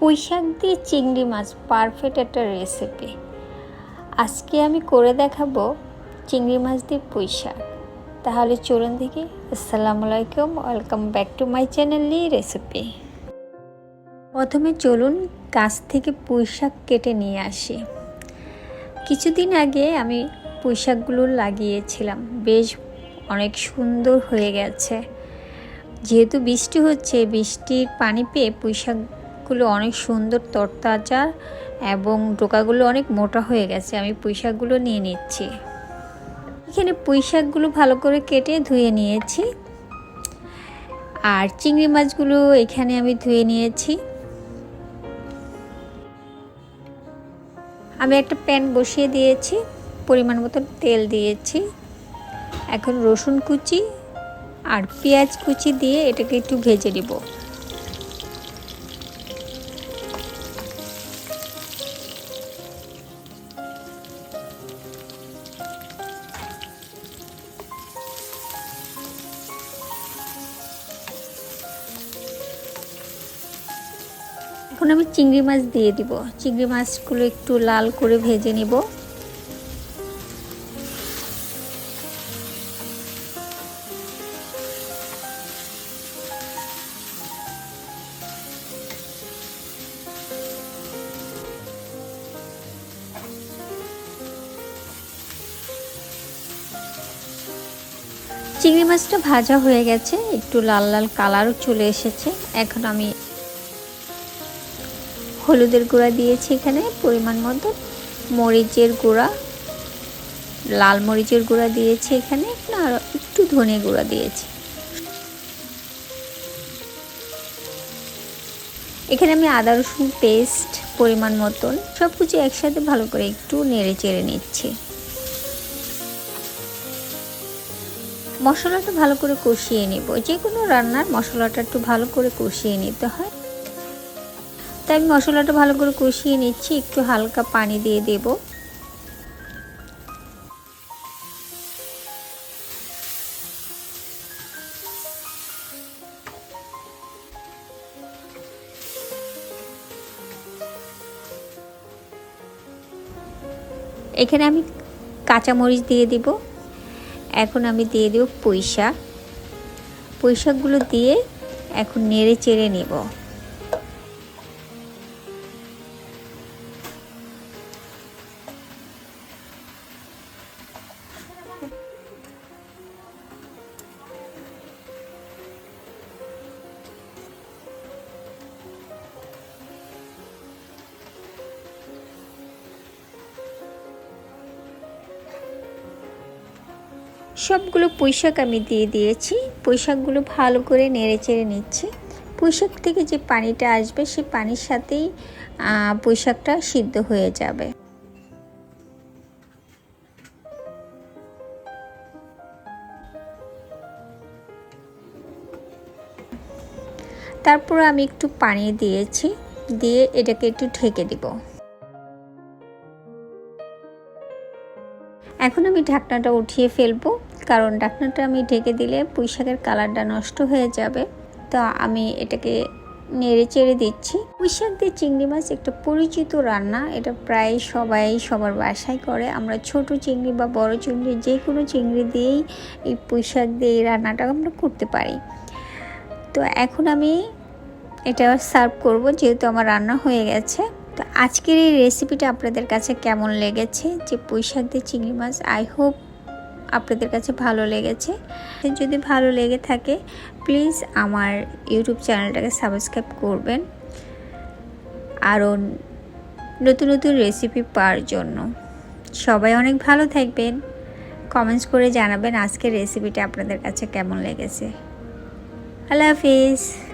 পুঁই শাক দিয়ে চিংড়ি মাছ পারফেক্ট একটা রেসিপি আজকে আমি করে দেখাবো চিংড়ি মাছ দিয়ে পুঁই শাক তাহলে চলুন দেখি। আসসালামু আলাইকুম welcome back to my channel recipe প্রথমে চলুন গাছ থেকে পুঁই শাক কেটে নিয়ে আসি। কিছুদিন আগে আমি পুঁই শাকগুলো লাগিয়েছিলাম। বেশ অনেক সুন্দর হয়ে গেছে। যেহেতু বৃষ্টি হচ্ছে, বৃষ্টির পানি পেয়ে পুঁই শাকগুলো অনেক সুন্দর তরতাজা এবং ডোকাগুলো অনেক মোটা হয়ে গেছে, আমি পুঁই শাকগুলো নিয়ে নিচ্ছি। এখানে পুঁই শাকগুলো ভালো করে কেটে ধুয়ে নিয়েছি। আর চিংড়ি মাছগুলো এখানে আমি ধুয়ে নিয়েছি। আমি একটা প্যান বসিয়ে দিয়েছি, পরিমাণ মতো তেল দিয়েছি। এখন রসুন কুচি আর পেঁয়াজ কুচি দিয়ে এটাকে একটু ভেজে নেব। এখন আমি চিংড়ি মাছ দিয়ে দিব। চিংড়ি মাছগুলো একটু লাল করে ভেজে নিব। চিংড়ি মাছটা ভাজা হয়ে গেছে। একটু লাল লাল কালারও চলে এসেছে। এখন আমি হলুদের গুঁড়া দিয়েছি এখানে, পরিমাণ মতো। মরিচের গুঁড়া, লাল মরিচের গুঁড়া দিয়েছি এখানে আর একটু ধনে গুঁড়া দিয়েছি। এখানে আমি আদা, রসুন, পেস্ট, পরিমাণ মতন সব কিছু একসাথে ভালো করে একটু নেড়ে চেড়ে নিচ্ছি। মশলাটা ভালো করে কষিয়ে নেব। যে কোনো রান্নার মশলাটা একটু ভালো করে কষিয়ে নিতে হয়। তাই আমি মশলাটা ভালো করে কষিয়ে নিচ্ছি, একটু হালকা পানি দিয়ে দেব। এখানে আমি কাঁচামরিচ দিয়ে দিব। এখন আমি দিয়ে দেব পুঁইশাক। পুঁইশাকগুলো দিয়ে এখন নেড়ে চেড়ে নেব। সবগুলো পুঁইশাক আমি দিয়ে দিয়েছি। পুঁইশাকগুলো ভালো করে নেড়ে চেড়ে নিচ্ছি। পুঁইশাক থেকে যে পানিটা আসবে সেই পানির সাথেই পুঁইশাকটা সিদ্ধ হয়ে যাবে। তারপর আমি একটু পানি দিয়েছি, দিয়ে এটাকে একটু ঢেকে দিব। এখন আমি ঢাকনাটা উঠিয়ে ফেলব। কারণ ঢাকনাটা আমি ঢেকে দিলে পুঁইশাকের কালারটা নষ্ট হয়ে যাবে। তো আমি এটাকে নেড়ে চেড়ে দিচ্ছি। পুঁইশাক দিয়ে চিংড়ি মাছ একটা পরিচিত রান্না। এটা প্রায় সবাই সবার বাসায় করে। আমরা ছোট চিংড়ি বা বড় চিংড়ি, যে কোনো চিংড়ি দিয়েই এই পুঁইশাক দিয়ে এই রান্নাটা আমরা করতে পারি। তো এখন আমি এটা সার্ভ করব, যেহেতু আমার রান্না হয়ে গেছে। তো আজকের এই রেসিপিটা আপনাদের কাছে কেমন লেগেছে? যে পুঁইশাক দিয়ে চিংড়ি মাছ, আই হোপ আপনাদের কাছে ভালো লেগেছে। যদি ভালো লেগে থাকে প্লিজ আমার ইউটিউব চ্যানেলটাকে সাবস্ক্রাইব করবেন। আরও নতুন নতুন রেসিপি পাওয়ার জন্য। সবাই অনেক ভালো থাকবেন। কমেন্টস করে জানাবেন আজকের রেসিপিটা আপনাদের কাছে কেমন লেগেছে। আল্লাহ হাফিজ।